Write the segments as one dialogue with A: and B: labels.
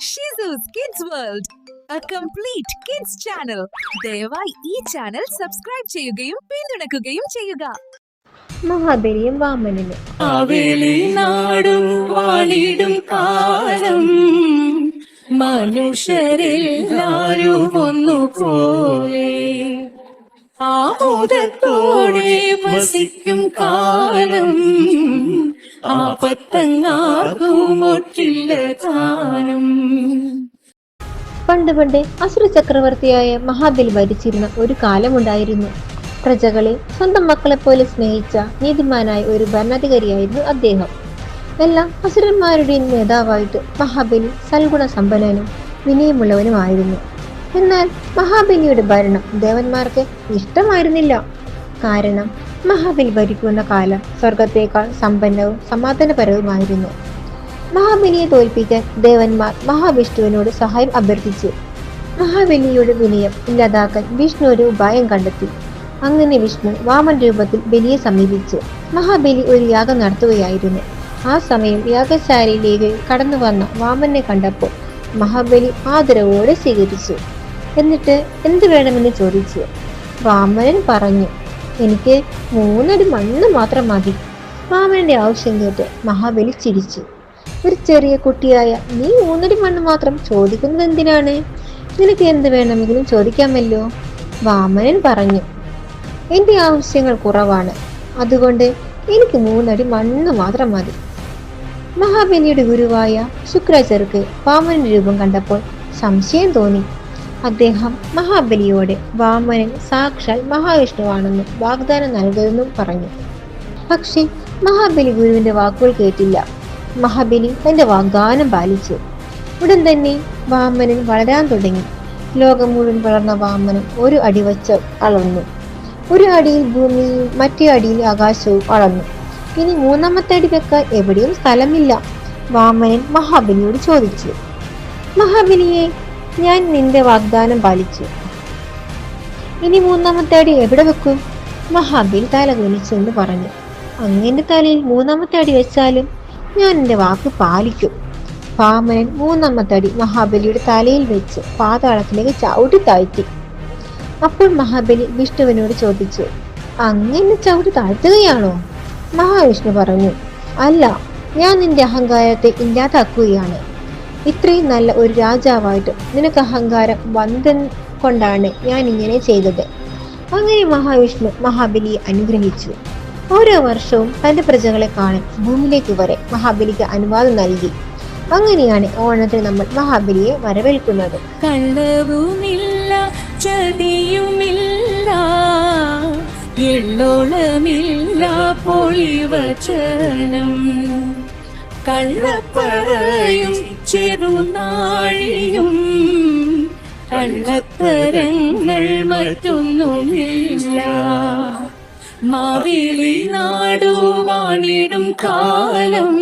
A: ഷിസൂസ് kids world a complete kids channel ദയവായി ഈ channel subscribe ചെയ്യുകയും പിന്തുണക്കുകയും ചെയ്യുക.
B: മഹാബലിയും വാമനനും.
C: അവളി നാടും വാളിടും കാലം. മനുഷ്യരെല്ലാരും ഒന്നുപോലെ ആമോദത്തോടെ വസിക്കും കാലം. ആപത്തങ്ങാർക്കും ഒറ്റില്ല താനും
B: പണ്ട് പണ്ട് അസുര ചക്രവർത്തിയായ മഹാബലി ഭരിച്ചിരുന്ന ഒരു കാലമുണ്ടായിരുന്നു. പ്രജകളെ സ്വന്തം മക്കളെ പോലെ സ്നേഹിച്ച നീതിമാനായ ഒരു ഭരണാധികാരിയായിരുന്നു അദ്ദേഹം. എല്ലാം അസുരന്മാരുടെയും നേതാവായിട്ട് മഹാബലി സൽഗുണ സമ്പന്നനും വിനയമുള്ളവനുമായിരുന്നു എന്നാൽ മഹാബലിയുടെ ഭരണം ദേവന്മാർക്ക് ഇഷ്ടമായിരുന്നില്ല. കാരണം മഹാബലി ഭരിക്കുന്ന കാലം സ്വർഗത്തേക്കാൾ സമ്പന്നവും സമാധാനപരവുമായിരുന്നു. മഹാബലിയെ തോൽപ്പിക്കാൻ ദേവന്മാർ മഹാവിഷ്ണുവിനോട് സഹായം അഭ്യർത്ഥിച്ചു. മഹാബലിയുടെ വിനയം ഇല്ലാതാക്കാൻ വിഷ്ണു ഒരു ഉപായം കണ്ടെത്തി. അങ്ങനെ വിഷ്ണു വാമൻ രൂപത്തിൽ ബലിയെ സമീപിച്ചു. മഹാബലി ഒരു യാഗം നടത്തുകയായിരുന്നു. ആ സമയം യാഗശാലയിലേക്ക് കടന്നു വന്ന വാമനെ കണ്ടപ്പോൾ മഹാബലി ആദരവോടെ സ്വീകരിച്ചു. എന്നിട്ട് എന്ത് വേണമെന്ന് ചോദിച്ചു. വാമനൻ പറഞ്ഞു എനിക്ക് മൂന്നടി മണ്ണ് മാത്രം മതി. വാമനന്റെ ആവശ്യം കേട്ട് മഹാബലി ചിരിച്ചു. ഒരു ചെറിയ കുട്ടിയായ നീ മൂന്നടി മണ്ണ് മാത്രം ചോദിക്കുന്നത് എന്തിനാണ്? നിനക്ക് എന്ത് വേണമെങ്കിലും ചോദിക്കാമല്ലോ? വാമനൻ പറഞ്ഞു. എന്റെ ആവശ്യങ്ങൾ കുറവാണ്. അതുകൊണ്ട് എനിക്ക് മൂന്നടി മണ്ണ് മാത്രം മതി. മഹാബലിയുടെ ഗുരുവായ ശുക്രാചാര്യർക്ക് വാമനന്റെ രൂപം കണ്ടപ്പോൾ സംശയം തോന്നി. അദ്ദേഹം മഹാബലിയോട് വാമനൻ സാക്ഷാൽ മഹാവിഷ്ണുവാണെന്നും വാഗ്ദാനം നൽകുമെന്നും പറഞ്ഞു. പക്ഷേ മഹാബലി ഗുരുവിന്റെ വാക്കുകൾ കേട്ടില്ല. മഹാബലി തന്റെ വാഗ്ദാനം പാലിച്ചു. ഉടൻ തന്നെ വാമനൻ വളരാൻ തുടങ്ങി. ലോകം മുഴുവൻ വളർന്ന വാമനൻ ഒരു അടി വച്ച് അളന്നു. ഒരു അടിയിൽ ഭൂമിയും മറ്റേ അടിയിൽ ആകാശവും അളന്നു. ഇനി മൂന്നാമത്തെ അടി വെക്കാൻ എവിടെയും സ്ഥലമില്ല വാമനൻ മഹാബലിയോട് ചോദിച്ചു. മഹാബലിയെ ഞാൻ നിന്റെ വാഗ്ദാനം പാലിച്ചു. ഇനി മൂന്നാമത്തെ അടി എവിടെ വെക്കും? മഹാബിൽ തല കുനിച്ചെന്ന് പറഞ്ഞു. അങ്ങനെ തലയിൽ മൂന്നാമത്തെ അടി വെച്ചാലും ഞാൻ എന്റെ വാക്ക് പാലിക്കും. വാമനൻ മൂന്നാമത്തെ അടി മഹാബലിയുടെ തലയിൽ വെച്ച് പാതാളത്തിലേക്ക് ചവിട്ടി താഴ്ത്തി. അപ്പോൾ മഹാബലി വിഷ്ണുവിനോട് ചോദിച്ചു അങ്ങനെ ചവിട്ടി താഴ്ത്തുകയാണോ? മഹാവിഷ്ണു പറഞ്ഞു അല്ല ഞാൻ നിന്റെ അഹങ്കാരത്തെ ഇല്ലാതാക്കുകയാണ്. ഇത്രയും നല്ല ഒരു രാജാവായിട്ട് നിനക്ക് അഹങ്കാരം വന്തൻ കൊണ്ടാണ് ഞാൻ ഇങ്ങനെ ചെയ്തത്. അങ്ങനെ മഹാവിഷ്ണു മഹാബലിയെ അനുഗ്രഹിച്ചു. ഓരോ വർഷവും തന്റെ പ്രജകളെ കാണാൻ ഭൂമിയിലേക്ക് വരെ മഹാബലിക്ക് അനുവാദം നൽകി. അങ്ങനെയാണ് ഓണത്തിന് നമ്മൾ മഹാബലിയെ വരവേൽക്കുന്നത്.
C: കള്ളവുമില്ല ചതിയുമില്ല എള്ളോളമില്ല പൊളിവചനം. കള്ളപ്പറയും ചെറുനാഴിയും കള്ളത്തരങ്ങൾ മറ്റൊന്നുമില്ല. മാവേലി നാടുവാണിടും കാലം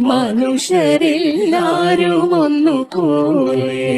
C: മനുഷ്യരെല്ലാരും ഒന്നുപോലെ